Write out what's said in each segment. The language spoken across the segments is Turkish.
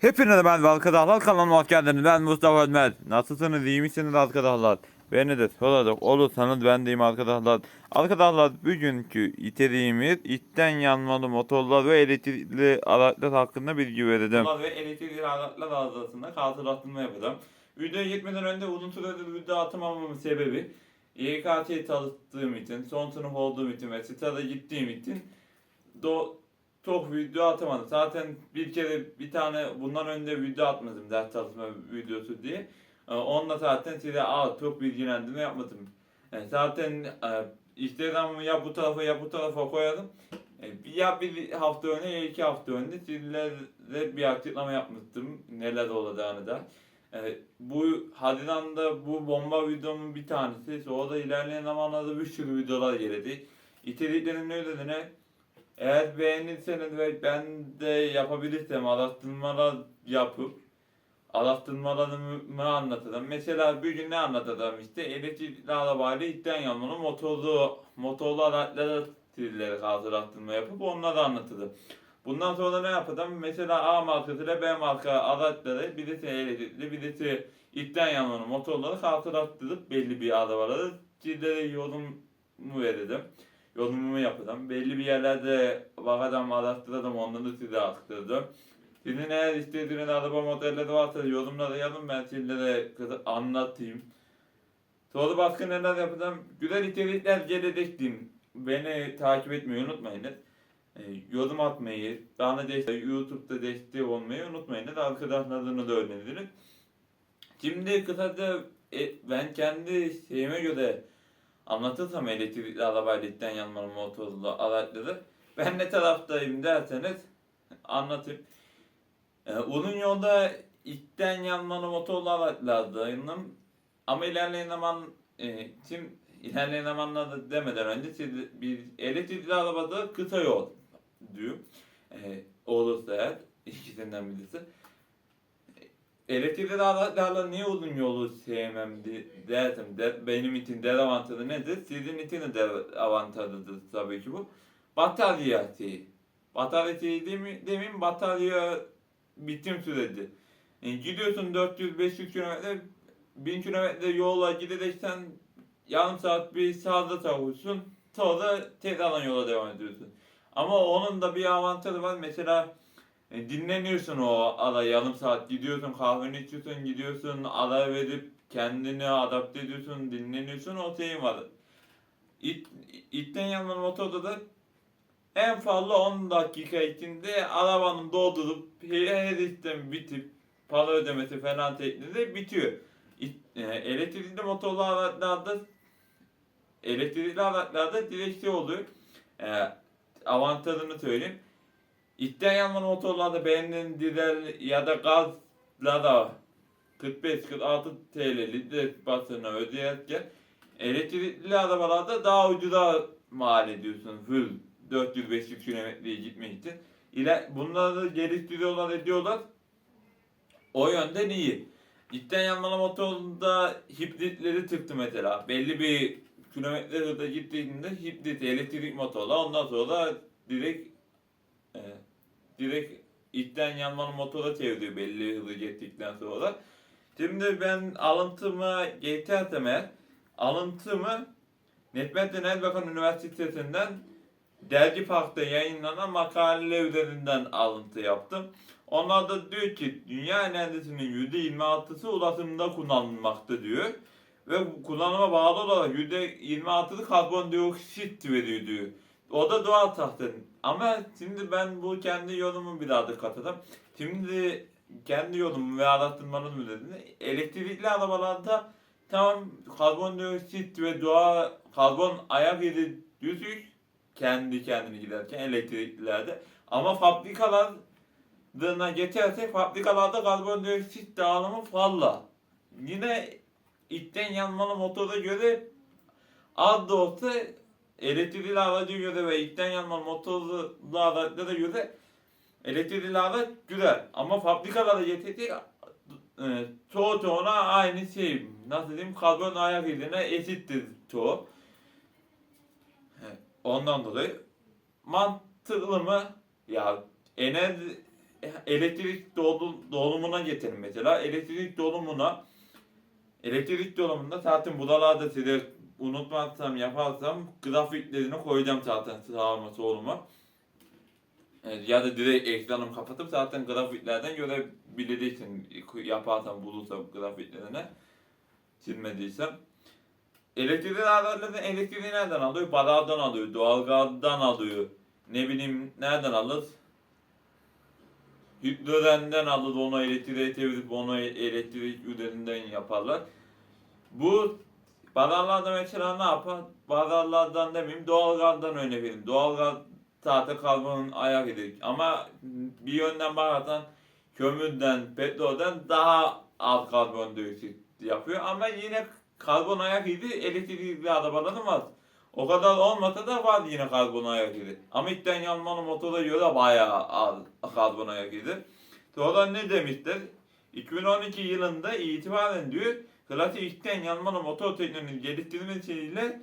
Hepinize ben arkadaşlar kanalıma hoş geldiniz. Ben Mustafa Ölmez. Nasılsınız? iyi misiniz arkadaşlar? Beni de soracak olursanız ben deyim arkadaşlar. Arkadaşlar bugünkü içeriğimiz içten yanmalı motorlar ve elektrikli araçlar hakkında bilgi vereceğim. Motorlar ve elektrikli araçlar arızasında karşılaştırma yapacağım. Videoya gitmeden önce uzun süredir video atmamamın sebebi YKT çalıştığım için, son sınıf olduğum için ve stada gittiğim için do çok video atamadım. Zaten bir kere bir tane bundan önce video atmadım ders çalışma videosu diye. Ee, Onunla zaten size aa çok bilgilendirme yapmadım. Yani zaten e, Instagram'ı ya bu tarafa ya bu tarafa koyalım. E, bir- Ya bir hafta önce ya iki hafta önce sizlerle bir açıklama yapmıştım. Neler olacağını da. E, bu Haziran'da bu bomba videomun bir tanesi. Sonra ilerleyen zamanlarda bir sürü videolar geldi. İçeriklerin ne ödediğine eğer beğenirseniz ve ben de yapabilirsem araştırmalar yapıp araştırmalarımı anlatacağım. Mesela bir gün ne anlatacağım işte elektrikli arabayla itten yanmalı motorlu motorlu araçlara türleri araştırma yapıp onları anlatacağım. Bundan sonra ne yapacağım? Mesela A markası ile B marka araçları birisi elektrikli birisi itten yanmalı motorları karşılaştırıp belli bir arabaları sizlere yorum vereceğim yorumumu yapacağım. Belli bir yerlerde bakacağım, araştıracağım, onları size aktaracağım. Sizin eğer istediğiniz araba modelleri varsa yorumlara yazın ben sizlere anlatayım. Sonra başka neler yapacağım? Güzel içerikler gelecek diyeyim. Beni takip etmeyi unutmayınız. E, yorum atmayı, bana destek, YouTube'da destek olmayı unutmayınız. Arkadaşlarını da öğrenirsiniz. Şimdi kısaca e, ben kendi şeyime göre anlatırsam elektrikli arabayla yanmalı motorlu araçları ben ne taraftayım derseniz anlatayım. Ee, uzun yolda itten yanmalı motorlu araçlardayım ama ilerleyen zaman e, tim ilerleyen zamanlarda demeden önce siz bir elektrikli arabada kısa yol diyor. E, olursa eğer ikisinden birisi. Elektrikli araçlarla niye uzun yolu sevmem di- dersem de, benim için dezavantajı nedir? Sizin için de dezavantajıdır tabii ki bu. Batarya şeyi. Batarya şeyi demi- demeyeyim batarya bitim süreci. Yani gidiyorsun 400-500 kilometre 1000 kilometre yola gideceksen yarım saat bir sağda savursun sonra tekrardan yola devam ediyorsun. Ama onun da bir avantajı var. Mesela e, dinleniyorsun o ara yarım saat gidiyorsun kahveni içiyorsun gidiyorsun ara verip kendini adapte ediyorsun dinleniyorsun o şeyin var. İt, itten yanmalı motorda da en fazla 10 dakika içinde arabanın doldurup her işlem bitip para ödemesi falan tekniğinde bitiyor. İt, e, elektrikli motorlu araçlarda elektrikli araçlarda direkt şey oluyor. E, avantajını söyleyeyim. İtten yanmalı motorlarda benzin, dizel ya da gazla da 45-46 TL litre basına ödeyerken elektrikli arabalarda daha ucuza mal ediyorsun full 400-500 kilometreye gitmek için. İle, bunları geliştiriyorlar ediyorlar. O yönden iyi. İtten yanmalı motorda hibritleri çıktı mesela. Belli bir kilometre hızda gittiğinde hibrit elektrik motorla ondan sonra direkt e, direkt itten yanmalı motora çeviriyor belli hızı gittikten sonra. Şimdi ben alıntımı geçersem eğer alıntımı Necmettin Erbakan Üniversitesi'nden Dergi Park'ta yayınlanan makale üzerinden alıntı yaptım. Onlar da diyor ki dünya enerjisinin %26'sı ulaşımda kullanılmakta diyor. Ve kullanıma bağlı olarak %26'sı karbondioksit veriyor diyor. O da doğal zaten. Ama şimdi ben bu kendi yorumumu bir daha da katacağım. Şimdi kendi yorumumu ve araştırmanın üzerine elektrikli arabalarda tamam karbondioksit ve doğal karbon ayak izi düşük kendi kendine giderken elektriklilerde. Ama fabrikalarına geçersek fabrikalarda karbondioksit dağılımı fazla. Yine itten yanmalı motora göre az da olsa elektrikli göre ve itten yanmalı motorlu araçlara göre elektrikli araç güzel. Ama fabrikalara getirsek e, çoğu çoğuna aynı şey. Nasıl diyeyim? Karbon ayak izine eşittir çoğu. Ondan dolayı mantıklı mı? Ya enerji elektrik dolu, dolumuna getirin mesela. Elektrik dolumuna elektrik dolumunda zaten buralarda size unutmazsam yaparsam grafiklerini koyacağım zaten sağıma soluma. Ya da direkt ekranımı kapatıp zaten grafiklerden görebileceksin yaparsam bulursam grafiklerini silmediysem. Elektriği aletlerden elektriği nereden alıyor? Barardan alıyor, doğalgazdan alıyor. Ne bileyim nereden alır? Hidrolenden alır onu elektriğe çevirip onu elektrik üzerinden yaparlar. Bu bararlarda mesela ne yapar? Bararlardan demeyeyim doğalgazdan örnek vereyim. Doğalgaz zaten karbonun ayak idik. Ama bir yönden bakarsan kömürden, petrolden daha az karbondioksit yapıyor. Ama yine karbon ayak izi elektrikli arabaların var. O kadar olmasa da var yine karbon ayak izi. Ama içten yanmalı motora göre bayağı az karbon ayak izi. Sonra ne demişler? 2012 yılında itibaren diyor klasik içten yanmalı motor teknolojisi geliştirmesiyle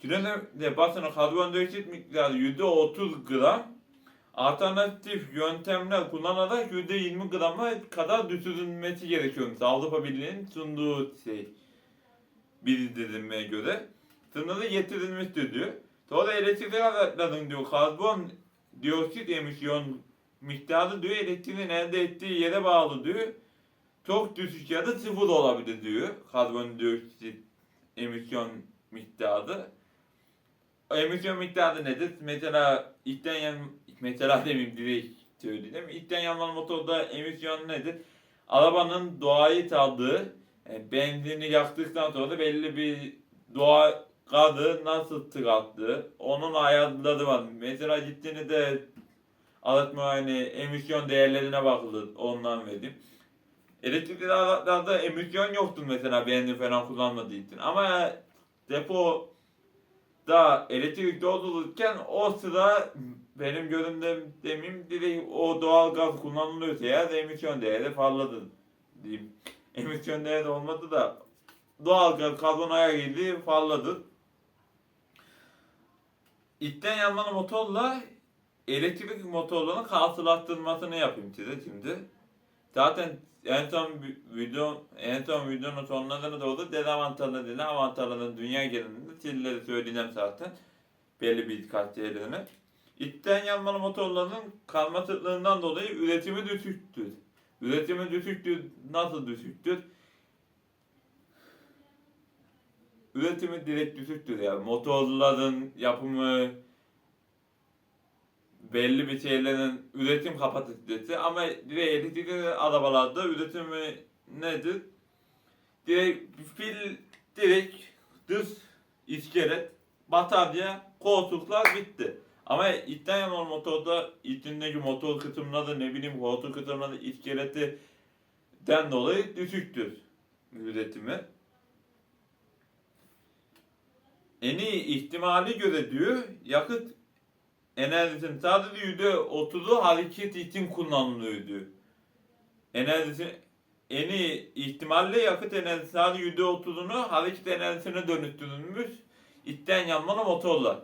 tünelde basına karbondioksit miktarı %30 gram alternatif yöntemler kullanarak %20 grama kadar düşürülmesi gerekiyormuş. Avrupa Birliği'nin sunduğu şey bildirilmeye göre sınırı getirilmiştir diyor. Sonra elektrikli araçların diyor karbon dioksit emisyon miktarı diyor elektriğin elde ettiği yere bağlı diyor. Çok düşük ya da sıfır olabilir diyor karbondioksit emisyon miktarı. Emisyon miktarı nedir? Mesela içten yan, mesela demeyeyim direkt söyleyeyim. İçten yanmalı motorda emisyon nedir? Arabanın doğayı çaldığı yani benzini yaktıktan sonra belli bir doğa gazı nasıl tırattı onun ayarları var. Mesela gittiğinizde araç muayene emisyon değerlerine bakılır ondan vereyim. Elektrikli araçlarda emisyon yoktur mesela benzin falan kullanmadığı için. Ama depo da elektrik doldururken o sıra benim göründüğüm demeyeyim direkt o doğal gaz kullanılıyorsa eğer emisyon değeri fazladır diyeyim. Emisyon değeri olmadı da doğal gaz karbon ayak izi fazladır. İçten yanmalı motorla elektrik motorlarının karşılaştırmasını yapayım size şimdi. Zaten en son vi- video en son videonun sonlarına doğru dezavantajlarını avantajlarını dünya genelinde sizlere söyleyeceğim zaten. Belli birkaç yerlerini. İçten yanmalı motorların karmaşıklığından dolayı üretimi düşüktür. Üretimi düşüktür. Nasıl düşüktür? Üretimi direkt düşüktür yani. Motorların yapımı belli bir şeylerin üretim kapasitesi ama direkt elektrikli arabalarda üretimi nedir? Direkt pil, direkt dış iskelet, batarya, koltuklar bitti. Ama içten yanan motorda içindeki motor kısımları ne bileyim koltuk kısımları iskeletinden dolayı düşüktür üretimi. En iyi ihtimali göre diyor yakıt enerjisinin sadece yüzde otuzu hareket için kullanılıyor diyor. Enerjisi en iyi ihtimalle yakıt enerjisi sadece yüzde otuzunu hareket enerjisine dönüştürülmüş içten yanmalı motorlar.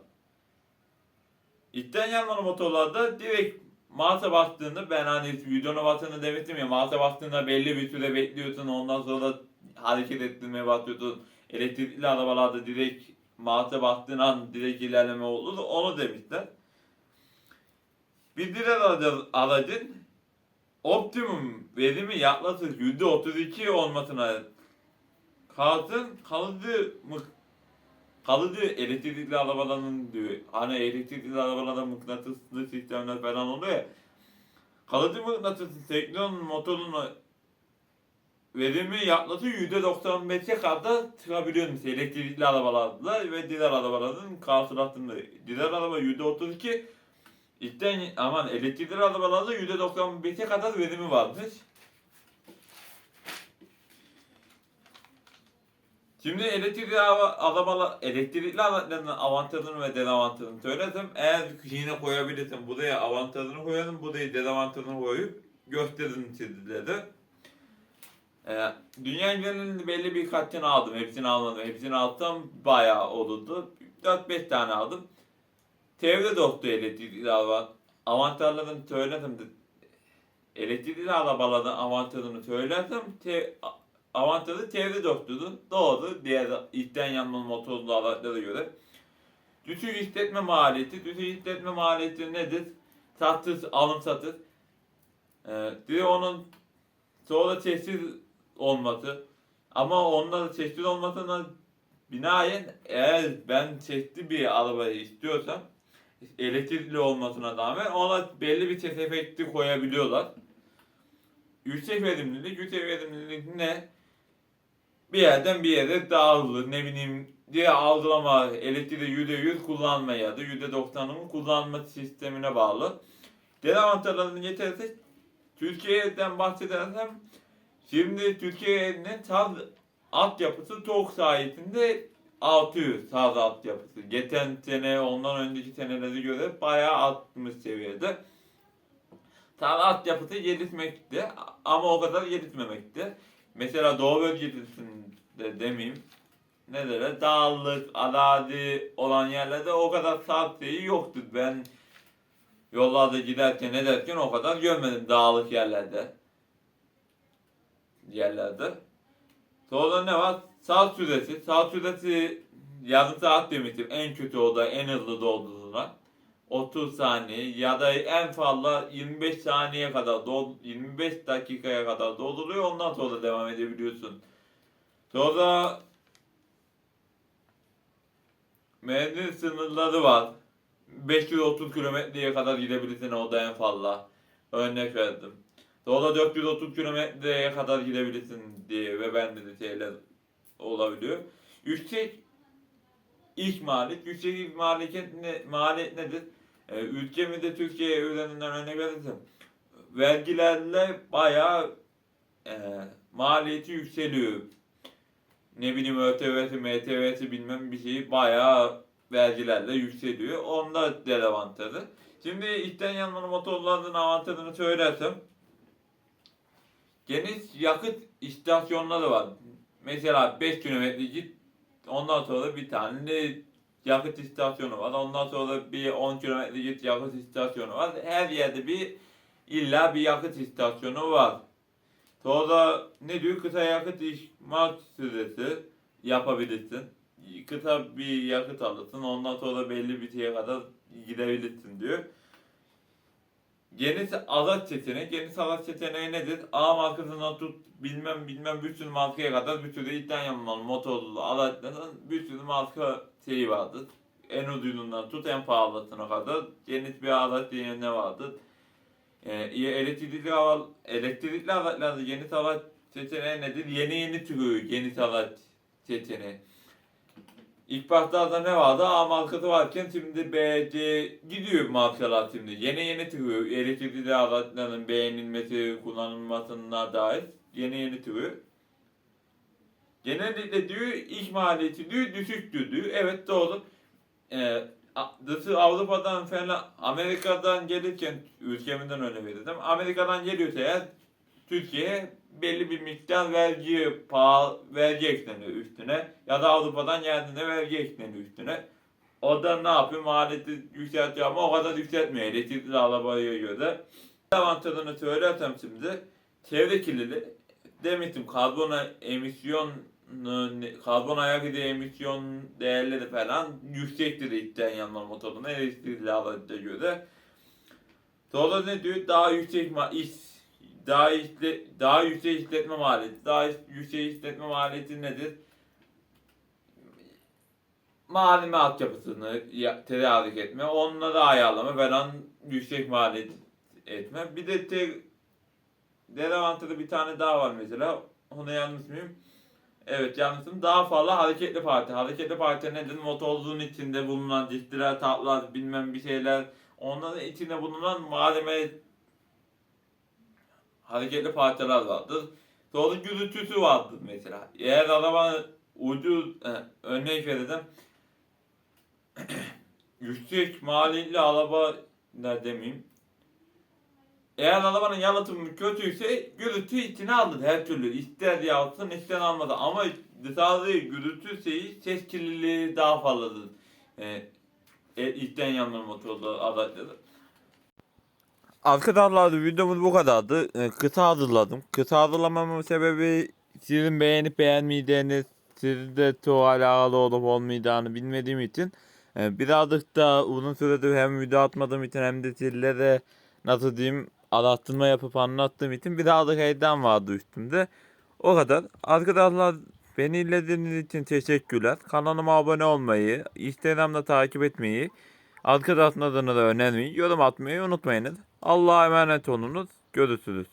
İçten yanmalı motorlarda direkt mağaza bastığında ben hani videona bastığında demiştim ya mağaza bastığında belli bir süre bekliyorsun ondan sonra hareket ettirmeye başlıyorsun. Elektrikli arabalarda direkt mağaza bastığın an direkt ilerleme olur onu demişler. Bir diğer aracın, optimum verimi yaklaşık %32 olmasına kalsın kalıcı kalıcı elektrikli arabaların diyor. Hani elektrikli arabalarda mıknatıslı sistemler falan oluyor ya. Kalıcı mıknatıs teknon motorunu verimi yaklaşık %95'e kadar çıkabiliyormuş elektrikli arabalarla ve diğer arabaların karşılaştığında. Diğer araba %32 İtten aman elektrikli arabalarda %95'e kadar verimi varmış. Şimdi elektrikli araba, arabalar, elektrikli araçların avantajını ve dezavantajını söyledim. Eğer yine koyabilirsin buraya avantajını koyalım, buraya dezavantajını koyup gösterin sizlere. Ee, dünya genelinde belli bir kaçını aldım. Hepsini almadım. Hepsini alsam bayağı olurdu. 4-5 tane aldım. Çevre dostu elektrikli araba avantajlarını söyledim elektrikli arabaların avantajını söylersem te, avantajı çevre dostudur. Doğru diğer içten yanmalı motorlu araçlara göre. Düşük işletme maliyeti. Düşük işletme maliyeti nedir? Satış, alım satış. Ee, bir onun sonra sessiz olması. Ama onda sessiz olmasına binaen eğer ben sesli bir arabayı istiyorsam elektrikli olmasına rağmen ona belli bir ses efekti koyabiliyorlar. Yüksek verimlilik, yüksek verimlilik ne? Bir yerden bir yere dağılır, ne bileyim diye algılama, elektriği %100 kullanma ya da %90'ın kullanma sistemine bağlı. Dezavantajlarını getirirse Türkiye'den bahsedersem şimdi Türkiye'nin saz altyapısı TOK sayesinde artıyor saz altyapısı. Geçen sene ondan önceki senelere göre bayağı artmış seviyede. Saz altyapısı gelişmekte ama o kadar gelişmemekte. Mesela Doğu bölgesinde demeyeyim nelere dağlık, arazi olan yerlerde o kadar saz şeyi yoktur. Ben yollarda giderken ederken o kadar görmedim dağlık yerlerde. Yerlerde. Sonra ne var? Saat süresi. Saat süresi yarım saat demiştim. En kötü o da en hızlı dolduğuna. 30 saniye ya da en fazla 25 saniye kadar dol 25 dakikaya kadar dolduruyor. Ondan sonra devam edebiliyorsun. Sonra menzil sınırları var. 530 kilometreye kadar gidebilirsin o en fazla. Örnek verdim. Sonra 430 kilometreye kadar gidebilirsin diye ve bende de şeyler olabiliyor. Yüksek ilk maliyet, yüksek ilk maliyet, ne, maliyet nedir? Ee, ülkemizde Türkiye üzerinden örnek verirsem vergilerle bayağı e, maliyeti yükseliyor. Ne bileyim ÖTV'si, MTV'si bilmem bir şeyi bayağı vergilerle yükseliyor. Onda dezavantajı. Şimdi içten yanmalı motorların avantajını söylersem geniş yakıt istasyonları var. Mesela 5 kilometre git ondan sonra bir tane yakıt istasyonu var. Ondan sonra bir 10 kilometre git yakıt istasyonu var. Her yerde bir illa bir yakıt istasyonu var. Sonra ne diyor? Kısa yakıt ikmal süresi yapabilirsin. Kısa bir yakıt alırsın. Ondan sonra belli bir şeye kadar gidebilirsin diyor. Geniş araç seçeneği. Geniş araç seçeneği nedir? A markasından tut bilmem bilmem bir sürü markaya kadar bir sürü itten yanmalı motorlu araçların bir sürü marka şeyi vardır. En ucuzundan tut en pahalısına kadar geniş bir araç yerine vardır. Ee, elektrikli, hava, elektrikli araçlarda geniş araç seçeneği nedir? Yeni yeni türü geniş araç seçeneği. İlk başlarda ne vardı? A markası varken şimdi B, C gidiyor markalar şimdi. Yeni yeni türü elektrikli araçların beğenilmesi, kullanılmasına dair yeni yeni türü. Genellikle diyor iş maliyeti diyor düşüktür diyor. Evet doğru. Ee, dışı Avrupa'dan falan Amerika'dan gelirken ülkemizden öyle verdim. Amerika'dan geliyorsa eğer Türkiye'ye belli bir miktar vergi pahalı vergi ekleniyor üstüne ya da Avrupa'dan geldiğinde vergi ekleniyor üstüne. O da ne yapıyor? Maliyeti yükseltiyor ama o kadar yükseltmiyor elektrikli arabaya göre. Avantajını söylersem şimdi çevre kirliliği demiştim karbon emisyon karbon ayak izi emisyon değerleri falan yüksektir içten yanma motoruna elektrikli araçlara göre. Sonra ne diyor? Daha yüksek iş daha işle, daha yüksek işletme maliyeti. Daha yüksek işletme maliyeti nedir? Malime altyapısını ya- tedarik etme, onları ayarlama falan yüksek maliyet etme. Bir de te, dezavantajı bir tane daha var mesela. Ona yanlış mıyım? Evet yanlışım. Daha fazla hareketli parti. Hareketli parti nedir? Motorluğun içinde bulunan dişliler, tatlar, bilmem bir şeyler. Onların içinde bulunan malzeme hareketli parçalar vardır. Sonra gürültüsü vardır mesela. Eğer araba ucuz, e, örnek verelim. yüksek maliyetli araba ne demeyeyim. Eğer arabanın yalıtımı kötüyse gürültü içine alır her türlü. İster yalıtsın ister almadı. Ama dışarıda gürültü şeyi ses kirliliği daha fazladır. E, e, içten yanma motorlu araçları. Arkadaşlar videomuz bu kadardı. Ee, Kısa hazırladım. Kısa hazırlamamın sebebi sizin beğenip beğenmeyeceğiniz, sizde çok alakalı olup olmayacağını bilmediğim için e, birazcık da uzun süredir hem video atmadığım için hem de sizlere nasıl diyeyim araştırma yapıp anlattığım için birazcık heyecan vardı üstümde. O kadar. Arkadaşlar beni izlediğiniz için teşekkürler. Kanalıma abone olmayı, Instagram'da takip etmeyi, arkadaşlarınıza da önermeyi, yorum atmayı unutmayınız. Allah'a emanet olunuz. Görüşürüz.